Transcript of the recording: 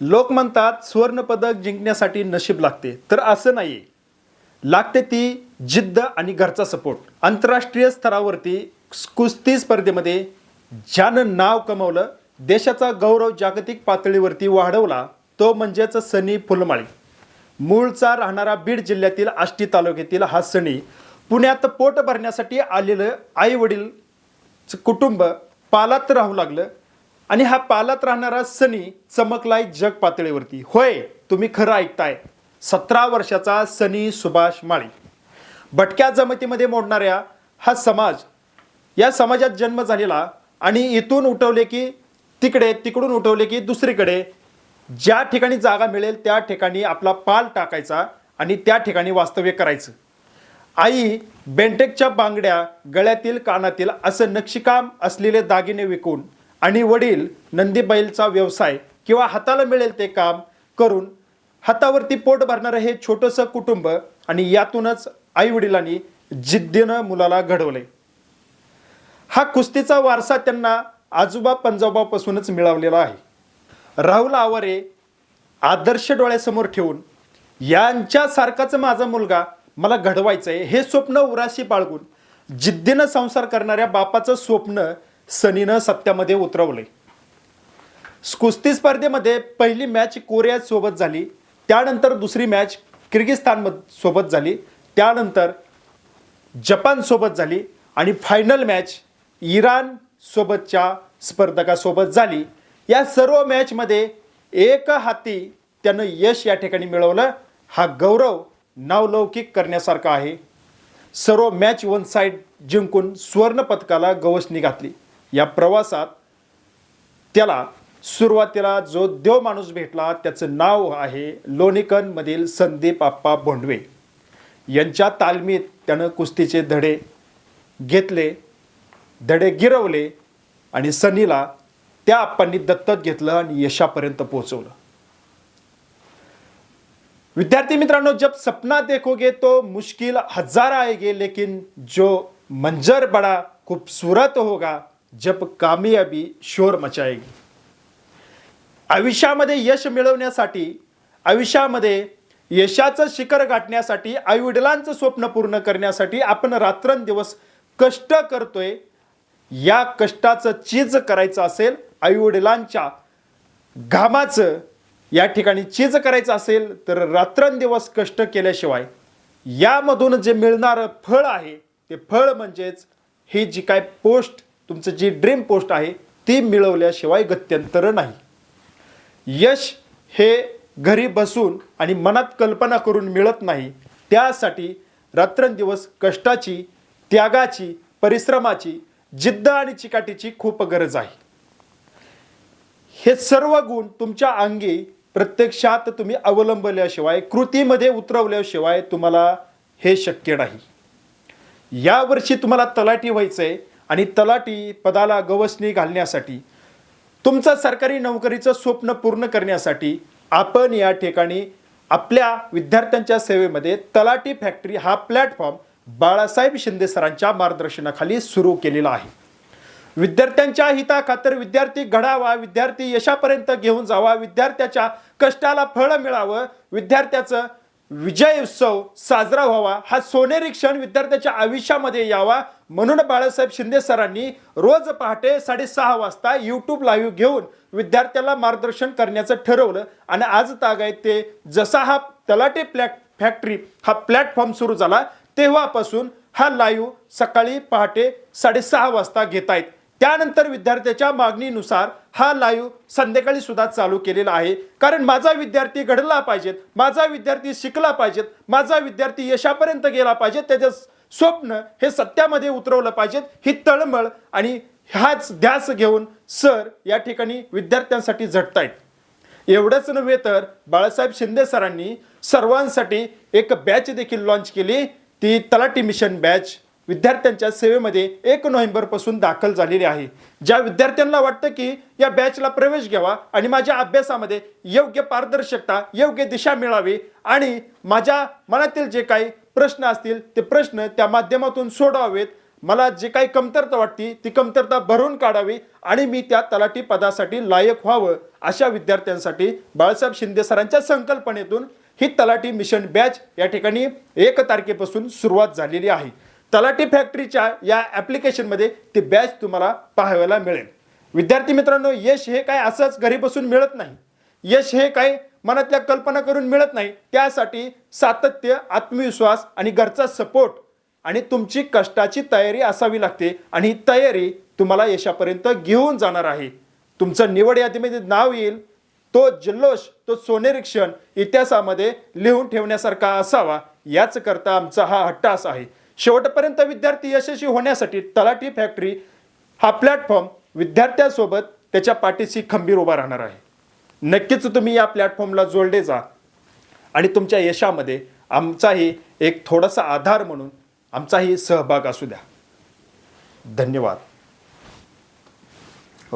लोक म्हणतात सुवर्णपदक जिंकण्यासाठी नशीब लागते. तर असं नाही लागते ती जिद्द आणि घरचा सपोर्ट. आंतरराष्ट्रीय स्तरावरती कुस्ती स्पर्धेमध्ये ज्यानं नाव कमवलं देशाचा गौरव जागतिक पातळीवरती वाढवला तो म्हणजेच सनी फुलमाळी. मूळचा राहणारा बीड जिल्ह्यातील आष्टी तालुक्यातील हा सनी पुण्यात पोट भरण्यासाठी आलेलं आई वडील कुटुंब पालात राहू लागलं. आणि हा पालात राहणारा सनी चमकलाय जग पातळीवरती. होय तुम्ही खरं ऐकताय. सतरा वर्षाचा सनी सुभाष माळी. भटक्या जमतीमध्ये मोडणाऱ्या हा समाज या समाजात जन्म झालेला आणि इथून उठवले की तिकडे तिकडून उठवले की दुसरीकडे ज्या ठिकाणी जागा मिळेल त्या ठिकाणी आपला पाल टाकायचा आणि त्या ठिकाणी वास्तव्य करायचं. आई बेंटेकच्या बांगड्या गळ्यातील कानातील असं नक्षीकाम असलेले दागिने विकून आणि वडील नंदीबैलचा व्यवसाय किंवा हाताला मिळेल ते काम करून हातावरती पोट भरणारं हे छोटंसं कुटुंब आणि यातूनच आई वडिलांनी जिद्दीनं मुलाला घडवले हा कुस्तीचा वारसा त्यांना आजोबा पंजोबापासूनच मिळवलेला आहे. राहुल आवारे आदर्श डोळ्यासमोर ठेवून यांच्यासारखाच माझा मुलगा मला घडवायचं आहे हे स्वप्न उराशी बाळगून जिद्दीनं संसार करणाऱ्या बापाचं स्वप्न सनीनं सत्यामध्ये उतरवले कुस्ती स्पर्धेमध्ये पहिली मॅच कोरियासोबत झाली. त्यानंतर दुसरी मॅच किर्गिस्तान सोबत झाली. त्यानंतर जपानसोबत झाली. आणि फायनल मॅच इराण सोबतच्या स्पर्धकासोबत झाली. या सर्व मॅचमध्ये एक हाती त्यानं यश या ठिकाणी मिळवलं. हा गौरव नावलौकिक करण्यासारखा आहे. सर्व मॅच वन साईड जिंकून सुवर्णपदकाला गवसणी घातली. या प्रवासात त्याला सुरुवातीला जो देव माणूस भेटला त्याचं नाव आहे लोणीकनमधील संदीप आप्पा भोंडवे यांच्या तालमीत त्यानं कुस्तीचे धडे घेतले धडे गिरवले आणि सनीला त्या आप्पांनी दत्तक घेतलं आणि यशापर्यंत पोहोचवलं. विद्यार्थी मित्रांनो जब सपना देखोगे तो मुश्किल हजार आएगे लेकिन जो मंजर बड़ा खूबसूरत होगा जब कामयाबी शोर मचाएगी. आयुष्यामध्ये यश मिळवण्यासाठी आयुष्यामध्ये यशाचं शिखर गाठण्यासाठी आईवडिलांचं स्वप्न पूर्ण करण्यासाठी आपण रात्रंदिवस कष्ट करतोय. या कष्टाचं चीज करायचं असेल आईवडिलांच्या घामाचं या ठिकाणी चीज करायचं असेल तर रात्रंदिवस कष्ट केल्याशिवाय यामधून जे मिळणारं फळ आहे ते फळ म्हणजेच ही जी काय पोस्ट तुमचं जी ड्रीम पोस्ट आहे ती मिळवल्याशिवाय गत्यंतर नाही. यश हे घरी बसून आणि मनात कल्पना करून मिळत नाही त्यासाठी रात्रंदिवस कष्टाची त्यागाची परिश्रमाची जिद्द आणि चिकाटीची खूप गरज आहे. हे सर्व गुण तुमच्या अंगी प्रत्यक्षात तुम्ही अवलंबल्याशिवाय कृतीमध्ये उतरवल्याशिवाय तुम्हाला हे शक्य नाही. यावर्षी तुम्हाला तलाठी व्हायचं आहे आणि तलाटी पदाला गवसणी घालण्यासाठी तुमचं सरकारी नोकरीचं स्वप्न पूर्ण करण्यासाठी आपण या ठिकाणी आपल्या विद्यार्थ्यांच्या सेवेमध्ये तलाटी फॅक्टरी हा प्लॅटफॉर्म बाळासाहेब शिंदे सरांच्या मार्गदर्शनाखाली सुरू केलेला आहे. विद्यार्थ्यांच्या हिताखातर विद्यार्थी घडावा विद्यार्थी यशापर्यंत घेऊन जावा विद्यार्थ्याच्या कष्टाला फळ मिळावं विद्यार्थ्याचं विजय उत्सव साजरा व्हावा हा सोनेरी क्षण विद्यार्थ्याच्या आयुष्यामध्ये यावा म्हणून बाळासाहेब शिंदे सरांनी रोज पहाटे साडेसहा वाजता यूट्यूब लाईव्ह घेऊन विद्यार्थ्याला मार्गदर्शन करण्याचं ठरवलं. आणि आज तागायत ते जसा हा तलाटे प्लॅट फॅक्टरी हा प्लॅटफॉर्म सुरू झाला तेव्हापासून हा लाईव्ह सकाळी पहाटे साडेसहा वाजता घेतायत. त्यानंतर विद्यार्थ्याच्या मागणीनुसार हा लाईव्ह संध्याकाळी सुद्धा चालू केलेला आहे. कारण माझा विद्यार्थी घडला पाहिजेत माझा विद्यार्थी शिकला पाहिजेत माझा विद्यार्थी यशापर्यंत गेला पाहिजे त्याचं स्वप्न हे सत्यामध्ये उतरवलं पाहिजेत ही तळमळ आणि हाच ध्यास घेऊन सर या ठिकाणी विद्यार्थ्यांसाठी झटतायत. एवढंच नव्हे तर बाळासाहेब शिंदे सरांनी सर्वांसाठी एक बॅच देखील लॉन्च केली ती तलाटी मिशन बॅच विद्यार्थ्यांच्या सेवेमध्ये एक नोव्हेंबरपासून दाखल झालेली आहे. ज्या विद्यार्थ्यांना वाटतं की या बॅचला प्रवेश घ्यावा आणि माझ्या अभ्यासामध्ये योग्य पारदर्शकता योग्य दिशा मिळावी आणि माझ्या मनातील जे काही प्रश्न असतील ते प्रश्न त्या माध्यमातून सोडवावेत. मला जे काही कमतरता वाटते ती कमतरता भरून काढावी आणि मी त्या तलाठी पदासाठी लायक व्हावं अशा विद्यार्थ्यांसाठी बाळासाहेब शिंदे सरांच्या संकल्पनेतून ही तलाठी मिशन बॅच या ठिकाणी एक तारखेपासून सुरुवात झालेली आहे. तलाठी फॅक्टरीच्या या ॲप्लिकेशनमध्ये ती बॅच तुम्हाला पाहायला मिळेल. विद्यार्थी मित्रांनो यश हे काय असंच घरी बसून मिळत नाही. यश हे काय मनातल्या कल्पना करून मिळत नाही. त्यासाठी सातत्य आत्मविश्वास आणि घरचा सपोर्ट आणि तुमची कष्टाची तयारी असावी लागते आणि ही तयारी तुम्हाला यशापर्यंत घेऊन जाणार आहे. तुमचं निवड यादीमध्ये नाव येईल. तो जल्लोष तो सोनेरी क्षण इतिहासामध्ये लिहून ठेवण्यासारखा असावा. याच करता आमचा हा हट्टास आहे. शेवटपर्यंत विद्यार्थी यशस्वी होण्यासाठी तलाठी फॅक्टरी हा प्लॅटफॉर्म विद्यार्थ्यांसोबत त्याच्या पाठीशी खंबीर उभा राहणार आहे. नक्कीच तुम्ही या प्लॅटफॉर्मला जोडले जा आणि तुमच्या यशामध्ये आमचाही एक थोडासा आधार म्हणून आमचाही सहभाग असू द्या. धन्यवाद.